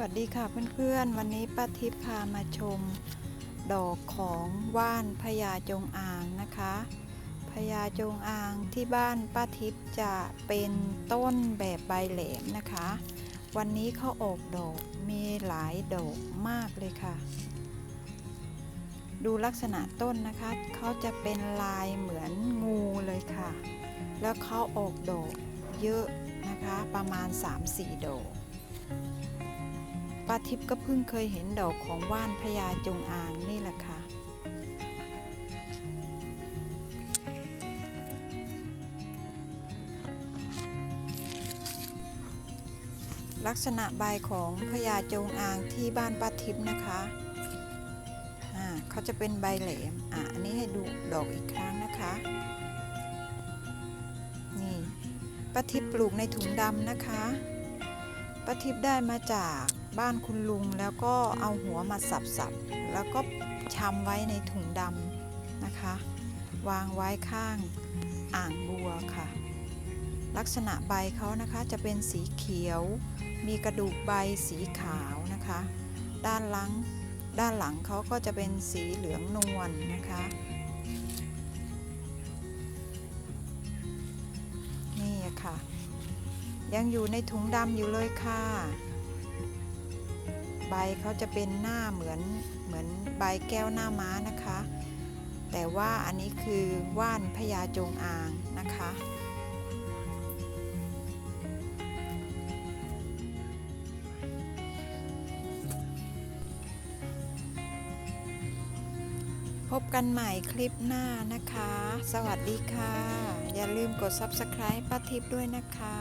วัสดีค่ะเพื่อนๆ วันนี้ป้าทิพย์พามาชม ดอกของว่านพญาจงอางนะคะพญาจงอางที่บ้านป้าทิพย์จะเป็นต้นแบบใบแหลมนะคะ วันนี้เขาออกดอกมีหลายดอกมากเลยค่ะ ดูลักษณะต้นนะคะเขาจะเป็นลายเหมือนงูเลยค่ะ แล้วเขาออกดอกเยอะนะคะประมาณ 3-4 ดอก ป้าทิพย์ก็เพิ่งเคยเห็นดอกของว่านพญาจงอางนี่แหละค่ะ ลักษณะใบของพญาจงอางที่บ้านป้าทิพย์นะคะอ่าเขาจะเป็นใบแหลมอะอันนี้ให้ดูดอกอีกครั้งนะคะนี่ป้าทิพย์ปลูกในถุงดำนะคะป้าทิพย์ได้มาจาก บ้านคุณลุงแล้วก็เอาหัวมาสับๆ แล้วก็ชำไว้ในถุงดำนะคะ วางไว้ข้างอ่างบัวค่ะ ลักษณะใบเขานะคะจะเป็นสีเขียว มีกระดูกใบสีขาวนะคะ ด้านหลังด้านหลังเขาก็จะเป็นสีเหลืองนวลนะคะ นี่ค่ะ ยังอยู่ในถุงดำอยู่เลยค่ะ ใบเขาจะเป็นหน้าเหมือนเหมือนใบแก้วหน้าม้านะคะ แต่ว่าอันนี้คือว่านพญาจงอางนะคะพบกันใหม่คลิปหน้านะคะ สวัสดีค่ะ อย่าลืมกด Subscribe ป้าทิพย์ด้วยนะคะ